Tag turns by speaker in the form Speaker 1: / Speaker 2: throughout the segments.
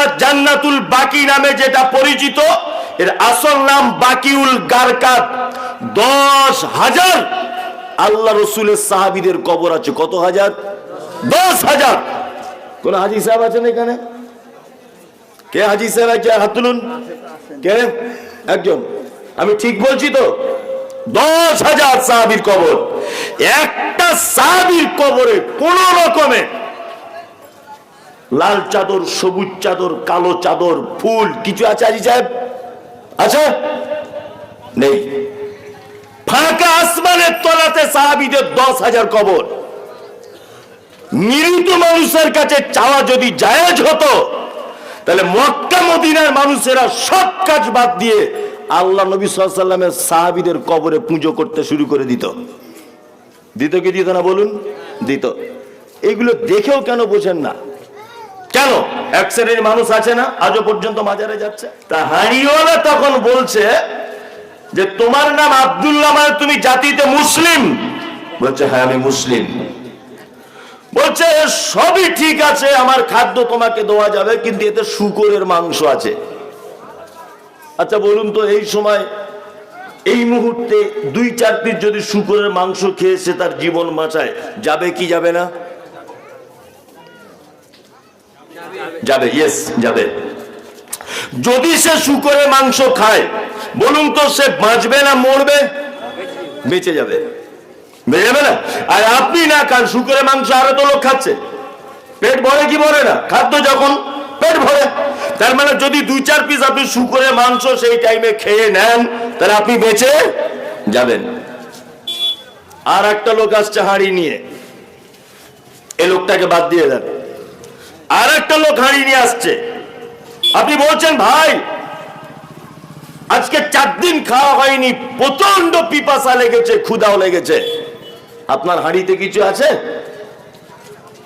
Speaker 1: অর্থাৎ জান্নাতুল বাকি নামে যেটা পরিচিত, এর আসল নাম বাকিউল গারকাত। দশ হাজার। আল্লাহ রসুলের সাহাবিদের কবর আছে, কত হাজার? দশ হাজার। কোন হাজি সাহেব আছেন এখানে? কে হাজি সাহেব আছে? হাত তুলুন। কে? একজন। আমি ঠিক বলছি তো? দশ হাজার সাহাবির কবর। একটা সাহাবির কবরে কোন রকমে লাল চাদর, সবুজ চাদর, কালো চাদর, ফুল, কিছু আছে আজি সাহেব? আছে? নেই। ফাঁকা আসমানের তলাতে সাহাবিদের দশ হাজার কবর। মৃত মানুষের কাছে চাওয়া যদি জায়েজ হতো, তাহলে মক্কা, মদিনার মানুষেরা সব কাজ বাদ দিয়ে আল্লাহ নবী সাল্লামের সাহাবিদের কবরে পুজো করতে শুরু করে দিত। দিত কি দিত না বলুন? দিত। এগুলো দেখেও কেন বোঝেন না? কেন? এক শ্রেণির মানুষ আছে না, আজও পর্যন্ত মাজারে যাচ্ছে। তা হারিওয়ালা তখন বলছে যে, তোমার নাম আব্দুল্লাহ মানে তুমি জাতিতে মুসলিম? বলছে হ্যাঁ আমি মুসলিম। বলছে, সবই ঠিক আছে, আমার খাদ্য তোমাকে দেওয়া যাবে, কিন্তু এতে শুকরের মাংস আছে। আচ্ছা বলুন তো, এই সময়, এই মুহূর্তে দুই চার যদি শুকরের মাংস খেয়েছে তার জীবন বাঁচায়, যাবে কি যাবে না? যাবে ইয়েস যাবে। যদি সে শুকরের মাংস খায়, বলুন তো সে বাঁচবে না মরবে? বেঁচে যাবে। বেঁচে যাবে না? আর আপনি না খান শুকরের মাংস আরও তো লোক খাচ্ছে। পেট ভরে কি ভরে না? খাদ্য যখন পেট ভরে, তার মানে যদি দুই চার পিস আপনি শুকরের মাংস সেই টাইমে খেয়ে নেন, তাহলে আপনি বেঁচে যাবেন। আর একটা লোক আসছে হাঁড়ি নিয়ে। এ লোকটাকে বাদ দিয়ে দেন। আর একটা লোক হাঁড়ি নিয়ে আসছে। আপনি বলছেন, ভাই, আজকে চার দিন খাওয়া হয়নি প্রচণ্ড পিপাসা লেগেছে ক্ষুদাও লেগেছে। আপনার হাঁড়িতে কিছু আছে?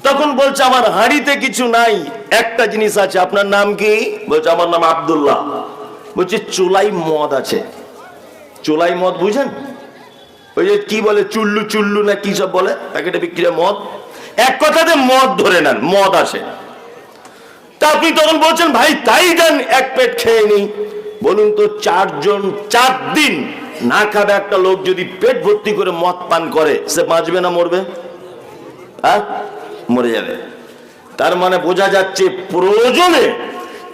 Speaker 1: তখন বলছে, আমার হাঁড়িতে কিছু নাই, একটা জিনিস আছে, আপনার নাম কি? বলছে, আমার নাম আবদুল্লাহ। বলছে, চুলাই মদ আছে। চুলাই মদ বুঝেন? ওই যে কি বলে, চুল্লু চুল্লু না কি সব বলে? প্যাকেটে বিক্রি মদ। এক কথাতে মদ ধরে নেন, মদ আছে তা আপনি তখন বলছেন, ভাই, তাই দেন, এক পেট খেয়ে নি বলুন তো, চারজন, চার দিন না খাবে একটা লোক যদি পেট ভর্তি করে মদ পান করে, সে বাঁচবে না মরবে? হ্যাঁ? মরে যাবে। তার মানে বোঝা যাচ্ছে, প্রয়োজনে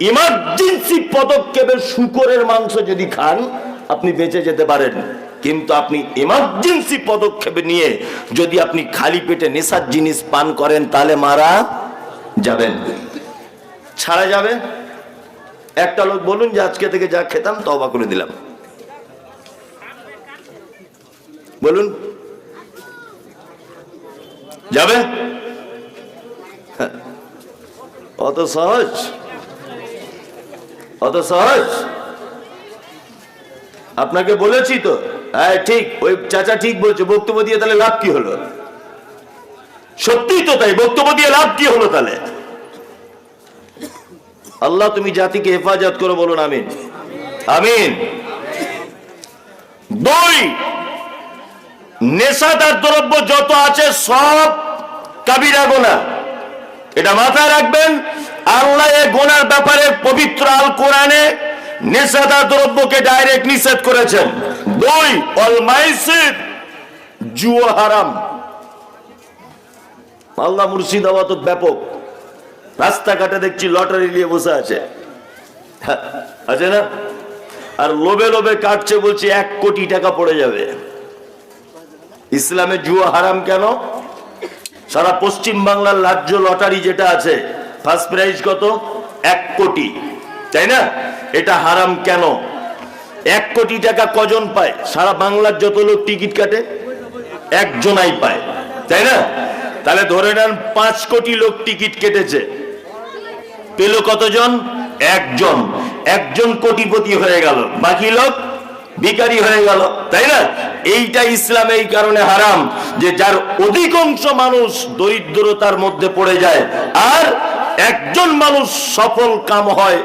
Speaker 1: ইমার্জেন্সি পদক্ষেপে শুকরের মাংস যদি খান, আপনি বেঁচে যেতে পারেন। কিন্তু আপনি ইমার্জেন্সি পদক্ষেপে নিয়ে যদি আপনি খালি পেটে নেশার জিনিস পান করেন, তাহলে মারা যাবেন। ছাড়া যাবে। একটা লোক বলুন যে আজকে থেকে যা খেতাম তবা করে দিলাম। বলুন। যাবে? হ্যাঁ। অত সহজ? অত সহজ? আপনাকে বলেছি তো। হ্যাঁ ঠিক। ওই চাচা ঠিক বলছে। বক্তব্য দিয়ে তাহলে লাভ কি হলো? সত্যিই তো তাই। বক্তব্য দিয়ে লাভ কি হলো তাহলে? আল্লাহ তুমি জাতিকে হেফাজত করো, বলুন আমিন। আমিন। দুই নেশাদার দ্রব্য যত আছে সব কাবিরা গোনা। এটা মাথায় রাখবেন, আল্লাহ এ গোনার ব্যাপারে পবিত্র আল কোরআনে নেশাদার দ্রব্যকে ডাইরেক্ট নিষেধ করেছেন। দুই, অল মাইসির, জুয়া হারাম। আল্লাহ মুর্শিদাবাদ ব্যাপক। রাস্তাঘাটে দেখছি লটারি নিয়ে বসে আছে। আছে না? আর লোভে লোভে কাটছে বলছে, এক কোটি টাকা পড়ে যাবে। ইসলামে জুয়া হারাম কেন? সারা পশ্চিম বাংলার রাজ্য লটারি যেটা আছে ফার্স্ট প্রাইজ কত? এক কোটি। তাই না? এটা হারাম কেন? এক কোটি টাকা কজন পায়? সারা বাংলার যত লোক টিকিট কাটে, একজনাই পায়। তাই না? তাহলে ধরে নেন, পাঁচ কোটি লোক টিকিট কেটেছে। পেল কতজন? একজন। একজন কোটিপতি হয়ে গেল। বাকি লোক ভিকারি হয়ে গেল। তাই না? এইটা ইসলাম এই কারণে হারাম যে যার অধিকাংশ মানুষ দরিদ্রতার মধ্যে পড়ে যায় আর একজন মানুষ সফল কাম হয়,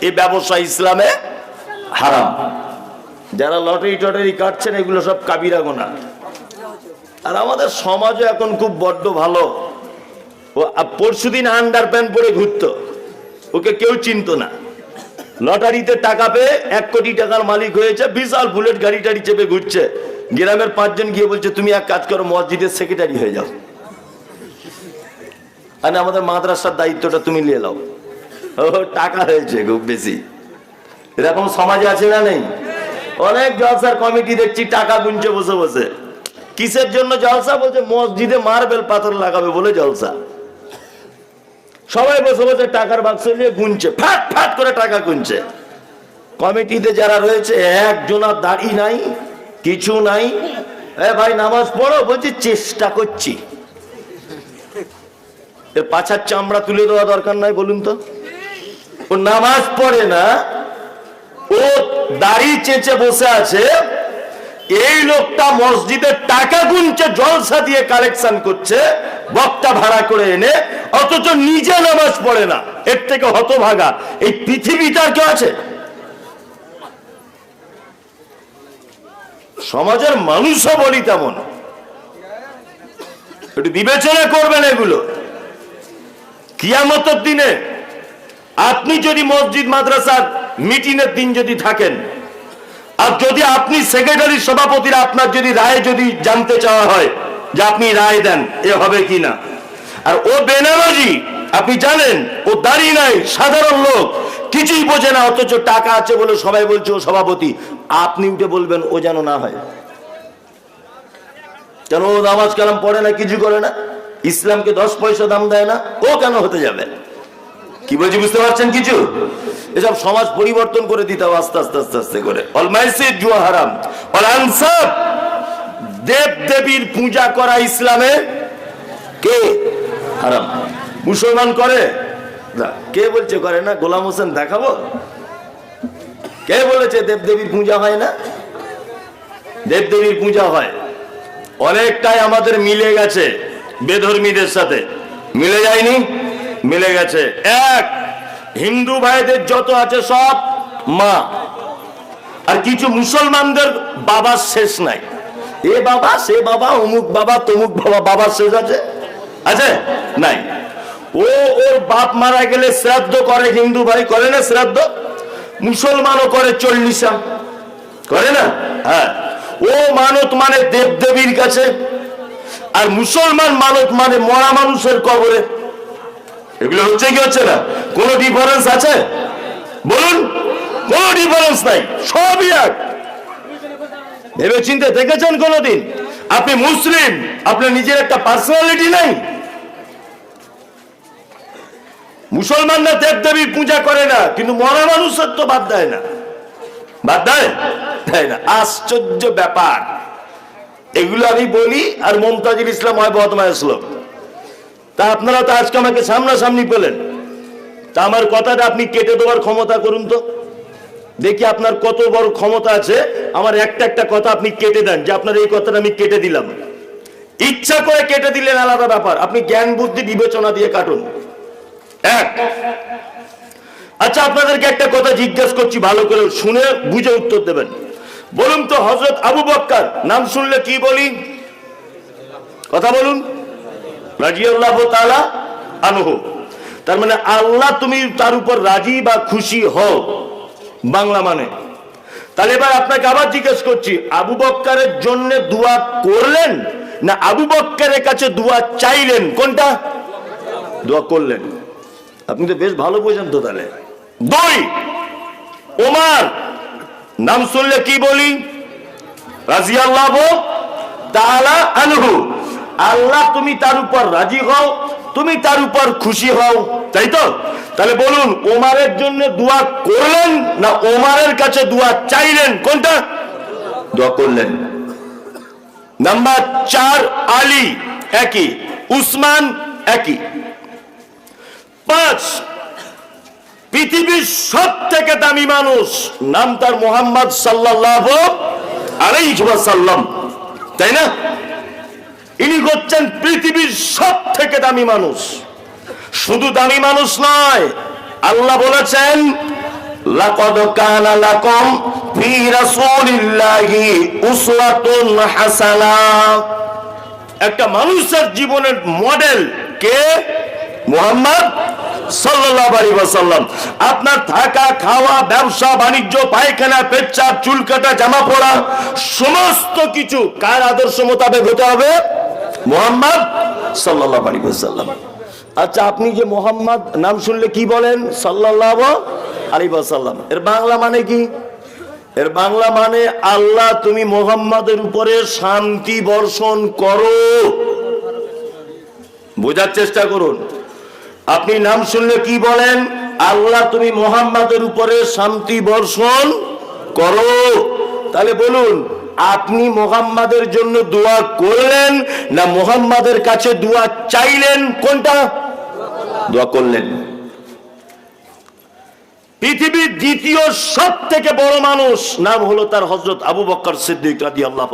Speaker 1: এ ব্যবসা ইসলামে হারাম। যারা লটারি টটারি কাটছেন, এগুলো সব কাবিরা গোনা। আর আমাদের সমাজও এখন খুব বড্ড ভালো। পরশুদিন আন্ডার প্যান্ট পরে ঘুরতো। ওকে কেউ চিনতো না। লটারিতে টাকা পেয়ে এক কোটি টাকার মালিক হয়েছে, বিশাল বুলেট গাড়ি টাড়ি চেপে ঘুরছে। গ্রামের পাঁচজন গিয়ে বলছে, তুমি এক কাজ করো, মসজিদের সেক্রেটারি হয়ে যাও। আর আমাদের মাদ্রাসার দায়িত্বটা তুমি নিয়ে নাও। ও, টাকা হয়েছে খুব বেশি। এরকম সমাজে আছে না নেই? অনেক জলসার কমিটি দেখছি টাকা গুনছে বসে বসে। কিসের জন্য জলসা? বলছে, মসজিদে মার্বেল পাথর লাগাবে বলে জলসা। সবাই বসে বসে টাকার বাক্স নিয়ে গুনছে, ফাট ফাট করে টাকা গুনছে। কমিটিতে যারা রয়েছে একজনার দাড়ি নাই, কিছু নাই। ভাই, নামাজ পড়ো, বলছি চেষ্টা করছি। পাছার চামড়া তুলে দেওয়া দরকার নাই, বলুন তো। ও নামাজ পড়ে না, ও দাড়ি চেঁচে বসে আছে, এই লোকটা মসজিদের টাকা গুনছে, জলসা দিয়ে কালেকশন করছে বক্তা ভাড়া করে এনে, অথচ নিজে নামাজ পড়ে না। এর থেকে হতভাগা, এই পৃথিবীটার কেউ আছে? সমাজের মানুষও বলি তেমন। একটু বিবেচনা করবেন এগুলো। কিয়ামতের দিনে আপনি যদি মসজিদ, মাদ্রাসার মিটিং এর দিন যদি থাকেন, আর যদি আপনি সেক্রেটারি সভাপতির আপনার যদি রায় যদি জানতে চাওয়া হয় যে আপনি রায় দেন, এ হবে কি না? আর ও বেনামাজি আপনি জানেন, ও দাঁড়িয়ে নাই, সাধারণ লোক, কিছুই বোঝে না, অথচ টাকা আছে বলে সবাই বলছে ও সভাপতি। আপনি উঠে বলবেন, ও যেন না হয়। কেন ও নামাজ কালাম পড়ে না, কিছু করে না? ইসলামকে দশ পয়সা দাম দেয় না, ও কেন হতে যাবে? কি বলছি, বুঝতে পারছেন কিছু? এসব সমাজ পরিবর্তন করে দিতে হবে, আস্তে আস্তে আস্তে আস্তে করে। অলমাইসিদ জুয়া হারাম, অল আনসাব দেব দেবীর পূজা করা ইসলামে কে? হারাম। মুসলমান করে? না। কে বলছে করে না? গোলাম হোসেন দেখাবো? কে বলেছে দেব দেবীর পূজা হয় না? দেব দেবীর পূজা হয়। অনেকটাই আমাদের মিলে গেছে বেধর্মীদের সাথে। মিলে যায়নি? মিলে গেছে। এক, হিন্দু ভাইদের যত আছে সব মা। আর কিছু মুসলমানদের বাবার শেষ নাই। এ বাবা, সে বাবা, অমুক বাবা, তমুক বাবা বাবার শেষ আছে আছে? নাই। ও ওর বাপ মারা গেলে শ্রাদ্ধ করে, হিন্দু ভাই করে না শ্রাদ্ধ? মুসলমানও করে চল্লিশা। করে না? হ্যাঁ। ও মানত মানে দেব দেবীর কাছে, আর মুসলমান মানত মানে মরা মানুষের কবরে। এগুলো হচ্ছে কি, হচ্ছে না? কোনো ডিফারেন্স আছে? বলুন। কোনো ডিফারেন্স নাই। সবই এক। ভেবে চিন্তে দেখেছেন কোনোদিন? আপনি মুসলিম, আপনার নিজের একটা পার্সোনালিটি নাই। মুসলমানরা দেব দেবীর পূজা করে না, কিন্তু মরা মানুষের তো বাদ দেয় না। বাদ দেয়? দেয় না। আশ্চর্য ব্যাপার। এগুলো আমি বলি আর মমতাজুল ইসলাম হয় বদমায় শ্লোক। তা আপনারা তো আজকে আমাকে সামনাসামনি পেলেন। তা আমার কথাটা আপনি কেটে দেওয়ার ক্ষমতা করুন তো। দেখি আপনার কত বড় ক্ষমতা আছে। আমার একটা একটা কথা আপনি কেটে দেন, যে আপনার এই কথাটা আমি কেটে দিলাম। ইচ্ছা করে কেটে দিলেন আলাদা ব্যাপার। আপনি জ্ঞান, বুদ্ধি, বিবেচনা দিয়ে কাটুন। এক। আচ্ছা আপনাদেরকে একটা কথা জিজ্ঞেস করছি, ভালো করে শুনে বুঝে উত্তর দেবেন। বলুন তো হজরত আবু বক্কার, নাম শুনলে কি বলি? কথা বলুন। তার মানে আল্লাহ তুমি তার উপর রাজি বা খুশি হও। বাংলা মানে। তাহলে এবার আপনাকে আবার জিজ্ঞেস করছি আবু বক্কারের জন্য দোয়া করলেন না আবু বক্কারের কাছে দোয়া চাইলেন? কোনটা? দোয়া করলেন। আপনি তো বেশ ভালো বোঝেন তো তাহলে। দুই ওমার নাম শুনলে কি বলি? রাজিয়াল্লাহ তাআলা আনহু। আল্লাহ তুমি তার উপর রাজি হও তুমি তার উপর খুশি হও তাই তো? তাহলে বলুন ওমারের জন্য দোয়া করলেন না ওমারের কাছে দোয়া চাইলেন? কোনটা? দোয়া করলেন। নাম্বার চার আলী একই উসমান একই। পাঁচ পৃথিবীর সব থেকে দামি মানুষ নাম তার মোহাম্মদ সাল্লাহ আলাইসাল্লাম তাই না? ইনি হচ্ছেন পৃথিবীর সব থেকে দামি মানুষ। শুধু দামি মানুষ নয়, আল্লাহ বলেছেন কানা একটা মানুষের জীবনের মডেল কে? মোহাম্মদ আপনার থাকা, খাওয়া, ব্যবসা, বাণিজ্য, পায়খানা, পেচ্ছাপ, চুল কাটা, জামা পরা সমস্ত কিছু কার আদর্শ মোতাবেক হতে হবে? মোহাম্মদ সাল্লাল্লাহু আলাইহি ওয়াসাল্লাম। আচ্ছা আপনি যে মোহাম্মদ, নাম শুনলে কি বলেন? সাল্লাল্লাহু আলাইহি ওয়াসাল্লাম। এর বাংলা মানে কি? এর বাংলা মানে আল্লাহ তুমি মোহাম্মদের উপরে শান্তি বর্ষণ করো। বোঝার চেষ্টা করুন। আপনি নাম শুনলে কি বলেন? আল্লাহ তুমি মোহাম্মদের উপরে শান্তি বর্ষণ করো। তাহলে বলুন আপনি মোহাম্মদের জন্য দোয়া করলেন না মোহাম্মদের কাছে দোয়া চাইলেন? কোনটা? দোয়া করলেন। পৃথিবীর দ্বিতীয় সব থেকে বড় মানুষ নাম হলো তার হজরত আবু বক্কর সিদ্দিক রাদি আল্লাহ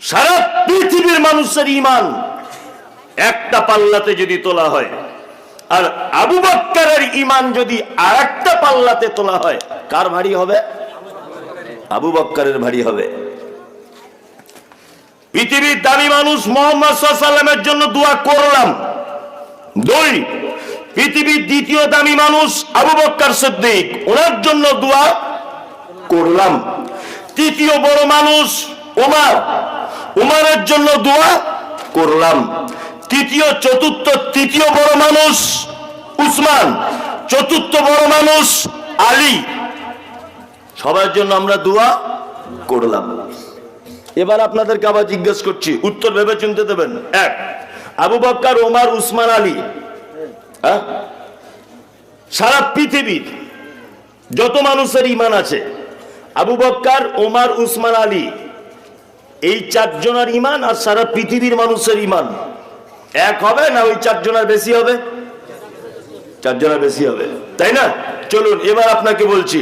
Speaker 1: সারা পৃথিবীর মানুষের ইমান একটা পাল্লাতে যদি তোলা হয়, আর আবু বক্করের ইমান যদি আর একটা পাল্লাতে তোলা হয়, কার ভারী হবে? আবু বক্করের ভারী হবে। পৃথিবীর দামি মানুষ মোহাম্মদ সাল্লামের জন্য দোয়া করলাম। দুই, পৃথিবীর দ্বিতীয় দামি মানুষ আবু বক্কর সিদ্দিক, ওনার জন্য দোয়া করলাম। তৃতীয় বড় মানুষ ওমার উমারের জন্য দোয়া করলাম। তৃতীয়, চতুর্থ, তৃতীয় বড় মানুষ উসমান, চতুর্থ বড় মানুষ আলী। সবার জন্য আমরা দোয়া করলাম। এবার আপনাদেরকে আবার জিজ্ঞেস করছি, উত্তর ভেবে চিনতে দেবেন? এক, আবু বক্কর, ওমার, উসমান, আলী। হ্যাঁ? সারা পৃথিবীর যত মানুষের ইমান আছে, আবু বক্কর, ওমার, উসমান, আলী, এই চারজনের ইমান আর সারা পৃথিবীর মানুষের ইমান এক হবে না ওই চারজনের বেশি হবে? চারজনের বেশি হবে। তাই না? চলুন, এবার আপনাকে বলছি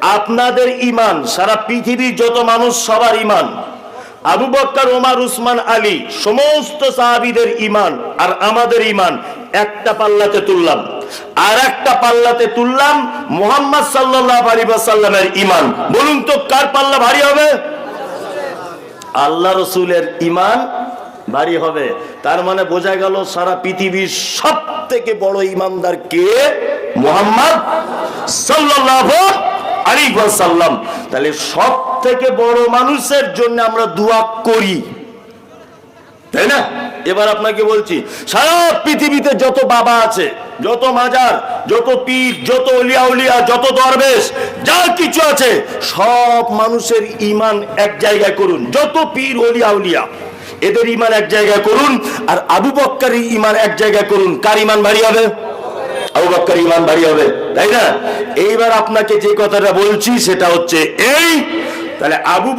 Speaker 1: আপনাদের ইমান সারা পৃথিবীর যত মানুষ, সবার ইমান আবু বক্কর ওমার উসমান, আলী, সমস্ত সাহাবিদের ইমান আর আমাদের ইমান একটা পাল্লাতে তুললাম। আর একটা পাল্লাতে তুললাম মোহাম্মদ সাল্লাহ আলী সাল্লামের ইমান বলুন তো, কার পাল্লা ভারী হবে? আল্লাহ রসুলের ইমান ভারী হবে। তার মানে বোঝা গেল সারা পৃথিবীর সব থেকে বড় ইমানদার কে? মোহাম্মদ সাল্লাল্লাহু আলাইহি ওয়াসাল্লাম। তাহলে সব থেকে বড় মানুষের জন্য আমরা দোয়া করি। তাই না? এবার আপনাকে বলছি, সারা পৃথিবীতে যত বাবা আছে, যত মাজার, যত পীর, যত উলিয়া উলিয়া, যত দরবেশ, যা কিছু আছে, সব মানুষের ইমান এক জায়গায় করুন। যত পীর উলিয়া উলিয়া, এদের ইমান এক জায়গায় করুন, আর আবু বক্কারের ইমান এক জায়গায় করুন। কার ইমান ভারী হবে? আবু বক্কর ইমান হবে, তাই না? এইবার আপনাকে যে কথাটা বলছি, সেটা হচ্ছে এই, তাহলে আবু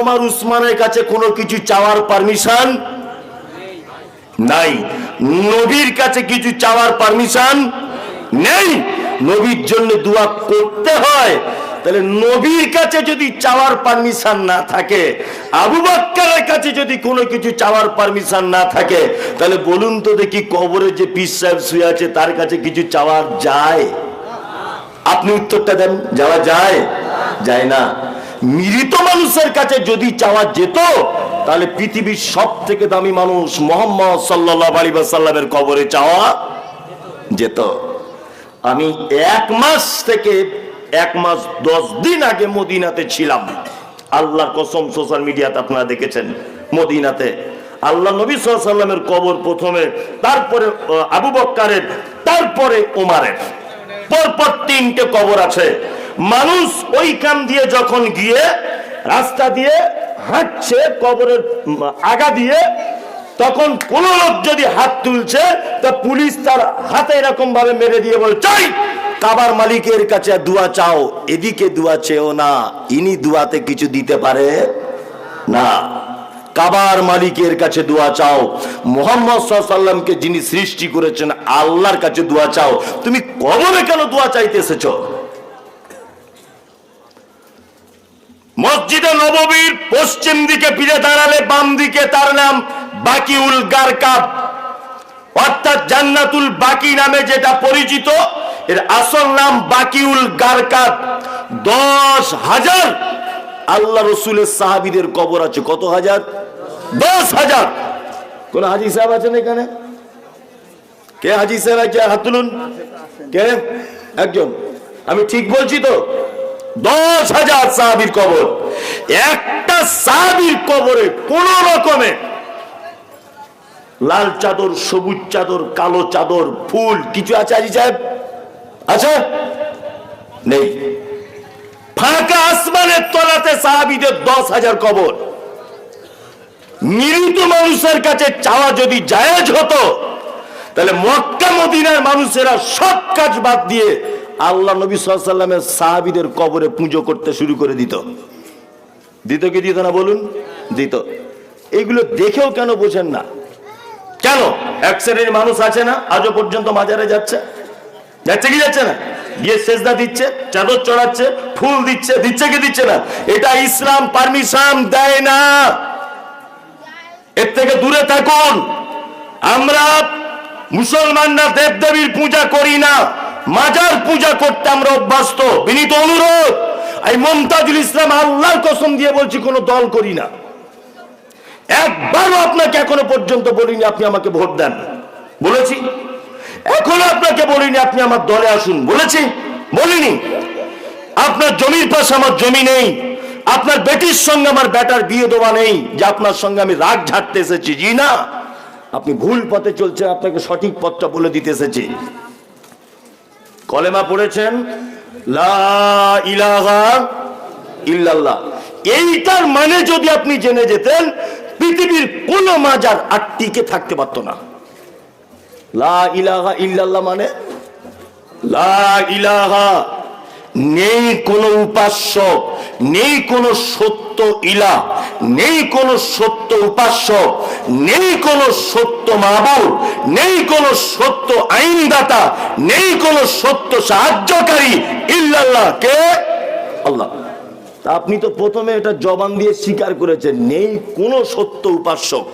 Speaker 1: ওমার উসমানের কাছে কোনো কিছু চাওয়ার পারমিশন নাই। নবীর কাছে কিছু চাওয়ার পারমিশন নেই। নবীর জন্য দোয়া করতে হয়। তাহলে নবীর কাছে যদি চাওয়ার পারমিশন না থাকে, আবু বাক্কারের কাছে যদি কোনো কিছু চাওয়ার পারমিশন না থাকে, তাহলে বলুন তো দেখি কবরে যে পিস সাহেব শুয়ে আছে, তার কাছে কিছু চাওয়ার যায়? আপনি উত্তরটা দেন, যাওয়া যায়? যায় না। মৃত মানুষের কাছে যদি চাওয়া যেত, তাহলে পৃথিবীর সব থেকে দামি মানুষ মোহাম্মদ সাল্লাহ আলী সাল্লামের কবরে চাওয়া যেত। আমি এক মাস থেকে এক মাস দশ দিন আগে মদিনাতে ছিলাম। আল্লাহর কসম, সোশ্যাল মিডিয়াতে আপনারা দেখেছেন মদিনাতে। আল্লাহ নবী সাল্লামের কবর প্রথমে, তারপরে আবু বক্কারের, তারপরে ওমারের পরপর তিনটে কবর আছে। মানুষ ওইখান দিয়ে যখন গিয়ে, রাস্তা দিয়ে হাঁটছে, কবরের আগা দিয়ে তখন কোন লোক যদি হাত তুলছে, তা পুলিশ তার হাতে এরকম ভাবে মেরে দিয়ে বলে, চাই, কাবার মালিকের কাছে দোয়া চাও, এদিকে দোয়া চেও না, ইনি দুয়াতে কিছু দিতে পারে না। কাবার মালিকের কাছে দোয়া চাও, মোহাম্মদ সাল্লামকে যিনি সৃষ্টি করেছেন, আল্লাহর কাছে দোয়া চাও, তুমি কবরে কেন দোয়া চাইতে এসেছ? মসজিদে নববীর পশ্চিম দিকে ফিরে দাঁড়ালে বাম দিকে তার নাম বাকিউল গারকাব অর্থাৎ জান্নাতুল বাকি নামে যেটা পরিচিত, এর আসল নাম বাকিউল গারকাব দশ হাজার। আল্লাহ রসুলের সাহাবিদের কবর আছে, কত হাজার? দশ হাজার। কোন হাজি সাহেব আছেন এখানে? কে হাজি সাহেব কে হাত তুলুন। কে? একজন। আমি ঠিক বলছি তো? দশ হাজার সাহাবির কবর। একটা সাহাবির কবরে কোন রকমে লাল চাদর, সবুজ চাদর, কালো চাদর, ফুল, কিছু আছে আজি সাহেব? আছে? নেই। ফাঁকা আসমানের তলাতে সাহাবিদের দশ হাজার কবর। মৃত মানুষের কাছে চাওয়া যদি জায়েজ হতো, তাহলে মক্কা, মদিনার মানুষেরা সব কাজ বাদ দিয়ে আল্লাহ নবী সাল্লামের সাহাবিদের কবরে পুজো করতে শুরু করে দিত। দিত কি দিত না বলুন? দিত। এগুলো দেখেও কেন বোঝেন না? কেন? এক শ্রেণির মানুষ আছে না, আজও পর্যন্ত মাজারে যাচ্ছে। যাচ্ছে কি যাচ্ছে না? গিয়ে সেজদা দিচ্ছে, চাদর চড়াচ্ছে, ফুল দিচ্ছে দিচ্ছে কি দিচ্ছে না? এটা ইসলাম পারমিশন দেয় না। এর থেকে দূরে থাকুন। আমরা মুসলমানরা দেবদেবীর পূজা করি না। মাজার পূজা করতে আমরা অভ্যস্ত। বিনীত অনুরোধ, এই মমতাজুল ইসলাম আল্লাহর কসম দিয়ে বলছি, কোনো দল করি না। একবারও আপনাকে এখনও পর্যন্ত বলিনি আপনি আমাকে ভোট দেন। বলেছি। এখনও আপনাকে বলিনি আপনি আমার দলে আসুন। বলেছি। বলিনি। আপনার জমির পাশে আমার জমি নেই। আপনার বেটির সঙ্গে আমার বেটার বিয়ে দেওয়া নেই। যে আপনার সঙ্গে আমি রাগ ঝাড়তে এসেছি, জি না? আপনি ভুল পথে চলছেন, আপনাকে সঠিক পথটা বলে দিতে এসেছি। কলেমা পড়েছেন ইল্লাল্লাহ। এইটার মানে যদি আপনি জেনে যেতেন পৃথিবীর কোন মাজার আর টিকে থাকতে পারত না। ইলাহা ইল্লাল্লাহ মানে? লা ইলাহা নেই কোনো উপাস্য, নেই কোনো সত্য ইলা নেই কোনো সত্য উপাস্য, নেই কোনো সত্য মাহবুব, নেই কোনো সত্য আইনদাতা, নেই কোনো সত্য সাহায্যকারী ইল্লাল্লাহ। কে? আল্লাহ। আপনি তো প্রথমে এটা জবান দিয়ে স্বীকার করেছেন, নেই কোনো সত্য উপাস্য।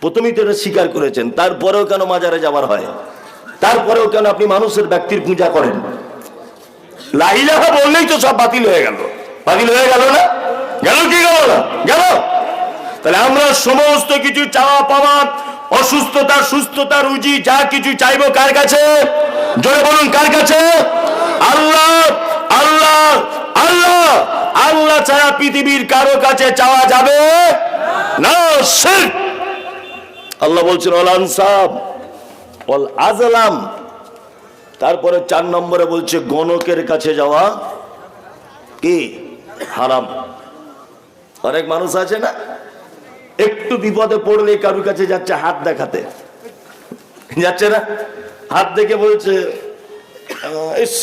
Speaker 1: প্রথমেই তো এটা স্বীকার করেছেন, তারপরেও কেন মাজারে যাবার হয়? তারপরেও কেন আপনি মানুষের ব্যক্তির পূজা করেন? লাইলাহা বললেই তো সব বাতিল হয়ে গেল। বাতিল হয়ে গেল না? গেল কি গেল না? গেল? তাহলে আমরা সমস্ত কিছু চাওয়া পাওয়া, অসুস্থতা, সুস্থতা, রুজি, যা কিছু চাইব কার কাছে? জোরে বলুন কার কাছে? আল্লাহ! আল্লাহ আল্লাহ ছাড়া পৃথিবীর কারও কাছে চাওয়া যাবে না। আল্লাহ বলছেন আজলাম। তারপরে চার নম্বরে বলছে, গণকের কাছে যাওয়া কি? হারাম। অনেক মানুষ আছে না? একটু বিপদে পড়লে কারুর কাছে যাচ্ছে, হাত দেখাতে। যাচ্ছে না? হাত দেখে বলছে ইস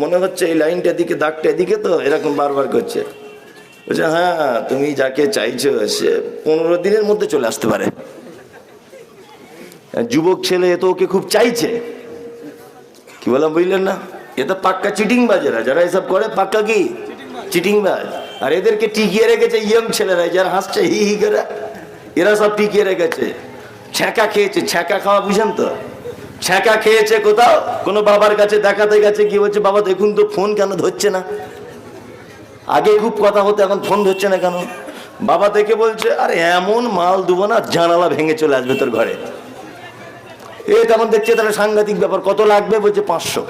Speaker 1: মনে হচ্ছে এই লাইনটা দিকে দাগটা এদিকে তো, এরকম বারবার করছে। বলছে হ্যাঁ তুমি যাকে চাইছো, সে পনেরো দিনের মধ্যে চলে আসতে পারে। যুবক ছেলে তো ওকে খুব চাইছে। কি বললাম, বুঝলেন না? এ তো পাক্কা চিটিং বাজেরা যারা এসব করে, পাক্কা কি? চিটিং বাজ আর এদেরকে টিকিয়ে রেখেছে ইয়ং ছেলেরা, যারা হাসছে হি হি করে। এরা সব টিকিয়ে রেখেছে। ছ্যাঁকা খেয়েছে, ছ্যাঁকা খাওয়া বুঝেন তো? ছ্যাঁকা খেয়েছে কোথাও? কোনো বাবার কাছে দেখাতে গেছে কি বলছে, বাবা, দেখুন তো, ফোন কেন ধরছে না? আগে খুব কথা হতো, এখন ফোন ধরছে না কেন? বাবা দেখে বলছে, আরে, এমন মাল দেবো না, জানালা ভেঙে চলে আসবে তোর ঘরে। এ তেমন দেখছে, তাহলে সাংঘাতিক ব্যাপার। কত লাগবে? বলছে, পাঁচশো।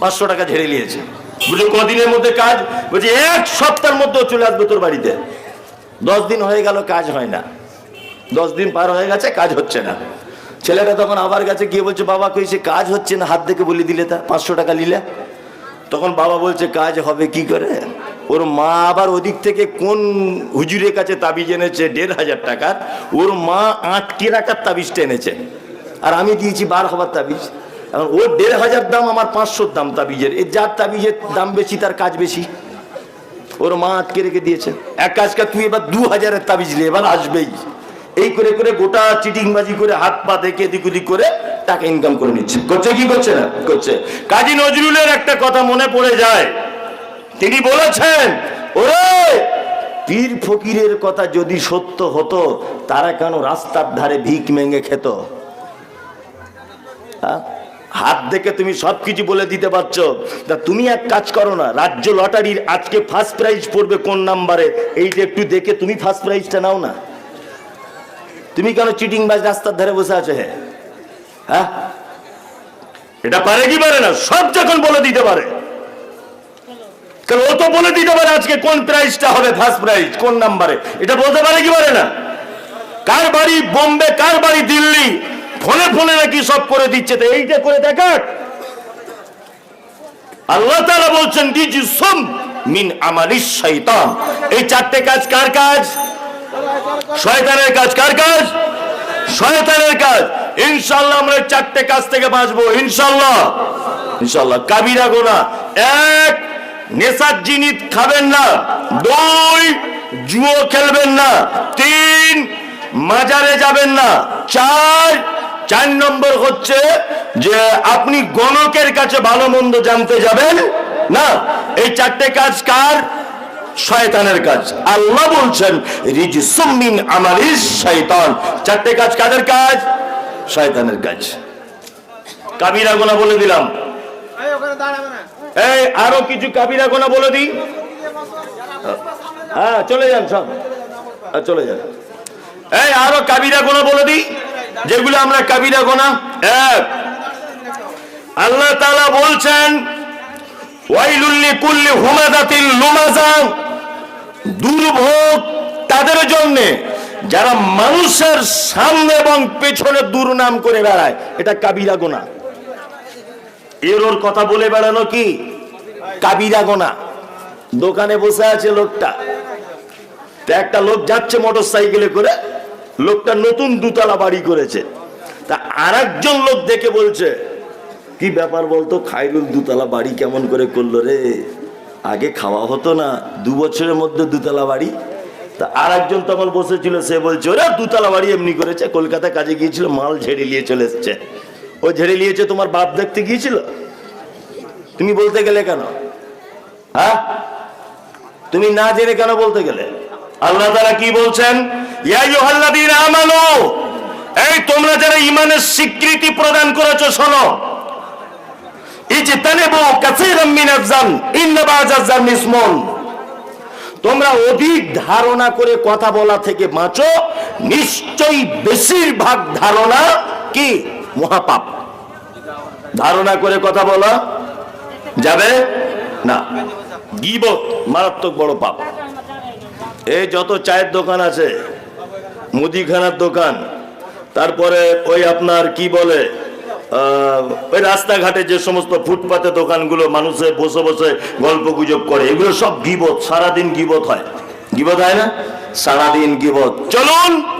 Speaker 1: পাঁচশো টাকা ঝেড়ে নিয়েছে। বুঝলো কদিনের মধ্যে কাজ? বলছে, এক সপ্তাহের মধ্যে চলে আসবে তোর বাড়িতে। দশ দিন হয়ে গেল, কাজ হয় না। দশ দিন পার হয়ে গেছে, কাজ হচ্ছে না। ছেলেটা তখন আবার কাছে গিয়ে বলছে, বাবা কইছে কাজ হচ্ছে না? হাত দেখে বলে দিলে তা পাঁচশো টাকা নিলে। তখন বাবা বলছে, কাজ হবে কি করে? ওর মা আবার ওদিক থেকে কোন হুজুরের কাছে তাবিজ এনেছে? দেড় হাজার টাকার। ওর মা আটকে রাখার তাবিজটা এনেছে। আর আমি দিয়েছি বার হবার তাবিজ। এখন ওর দেড় হাজার দাম, আমার পাঁচশোর দাম তাবিজের। এর যার তাবিজের দাম বেশি, তার কাজ বেশি। ওর মা আটকে রেখে দিয়েছে। এক কাজ কর, তুই এবার দু হাজারের তাবিজ লে এবার আসবেই। এই করে করে গোটা চিটিংবাজি করে হাত পা দেখে এদিক ওদিক করে টাকা ইনকাম করে নিচ্ছে। করছে কি করছে না? করছে। কাজী নজরুলের একটা কথা মনে পড়ে যায়। তিনি বলেছেন, ওরে, পীর ফকিরের কথা যদি সত্য হতো, তারা কেন রাস্তার ধারে ভিক মেঙ্গে খেত? হ্যাঁ? হাত দেখে তুমি সবকিছু বলে দিতে পারছ। তা তুমি এক কাজ করো না, রাজ্য লটারির আজকে ফার্স্ট প্রাইজ পড়বে কোন নাম্বারে? এইটা একটু দেখে তুমি ফার্স্ট প্রাইজটা নাও না। তুমি কেন চিটিং বাজ রাস্তার ধারে বসে আছো হ্যাঁ? এটা পারে কি পারে না? সব যখন বলে দিতে পারে। ও তো বলে দিতে পারে আজকে কোন প্রাইজটা হবে ফার্স্ট প্রাইজ কোন নাম্বারে এটা বলতে পারে কি পারে না? কার বাড়ি বোম্বে, কার বাড়ি দিল্লি? ফোনে ফোনে নাকি সব করে দিচ্ছে। তো এইটা করে দেখাক। আল্লাহ তাআলা বলছেন রিজসুম মিন আমালিশ শয়তান এই চারটে কাজ কার কাজ? শয়তানের কাজ কার কাজ? শয়তানের কাজ। ইনশাআল্লাহ আমরা চারটে কাজ থেকে বাঁচবো, ইনশাআল্লাহ। ইনশাআল্লাহ। কাবিরা গোনা। এক, নেশার জিনিস খাবেন না। দুই, জুয়ো খেলবেন না। তিন, মাজারে যাবেন না। চার চার নম্বর হচ্ছে যে আপনি গণকের কাছে ভালো মন্দ জানতে যাবেন না। এই চারটে কাজ কার? শয়তানের কাজ। আল্লাহ বলছেন রিজসুমিন আমালিস শয়তান চারটে কাজ কাদের কাজ? শয়তানের কাজ। কাবিরা গোনা বলে দিলাম।
Speaker 2: এই
Speaker 1: আরও কিছু কাবিরা গোনা বলে দিই। হ্যাঁ চলে যান সব। হ্যাঁ, চলে যান। এই আরও কাবিরা গোনা বলে দিই। যেগুলো আমরা কাবিরা গোনা এক। আল্লাহ তাআলা বলছেন ওয়াইলুল্লি কুল্লি হুমাদাতিল লুমাজা। দুর্ভোগ তাদের জন্য। যারা মানুষের সামনে এবং পেছনে দুর্নাম করে বেড়ায়, এটা কাবিরা গোনা। এর ওর কথা বলে বেড়ানো কি? কাবিরা গোনা। দোকানে বসে আছে লোকটা। একটা লোক যাচ্ছে মোটর সাইকেলে করে, লোকটা নতুন দুতলা বাড়ি করেছে। তা আরেকজন লোক দেখে বলছে, কি ব্যাপার বলতো? খাইরুল দুতলা বাড়ি কেমন করে করল রে? আগে খাওয়া হতো না, দু বছরের মধ্যে দুতলা বাড়ি। তা আর একজন তখন বসেছিল, সে বলছে, ওরা, দুতলা বাড়ি এমনি করেছে কলকাতা কাজে গিয়েছিল, মাল ঝেড়ে নিয়ে চলে এসছে। ও ঝেড়ে নিয়েছে, তোমার বাপ দেখতে গিয়েছিল? তুমি বলতে গেলে কেন? হ্যাঁ? তুমি না জেনে কেন বলতে গেলে? আল্লাহ তারা কি বলছেন? এই তোমরা যারা ইমানের স্বীকৃতি প্রদান করেছ, শোনো। তোমরা অধিক ধারণা করে কথা বলা থেকে বাঁচো। নিশ্চয়ই বেশিরভাগ ধারণা কি? মহাপাপ। ধারণা করে কথা বলা। যাবে? না। গিবত মারাত্মক বড় পাপ। এই যত চায়ের দোকান আছে, মুদিখানার দোকান, তারপরে ওই আপনার কি বলে? ওই রাস্তাঘাটে যে সমস্ত ফুটপাতে দোকানগুলো মানুষে বসে বসে গল্প গুজব করে, এগুলো সব গিবত, সারাদিন গিবত হয়। গিবত হয় না? সারাদিন গিবত। চলুন!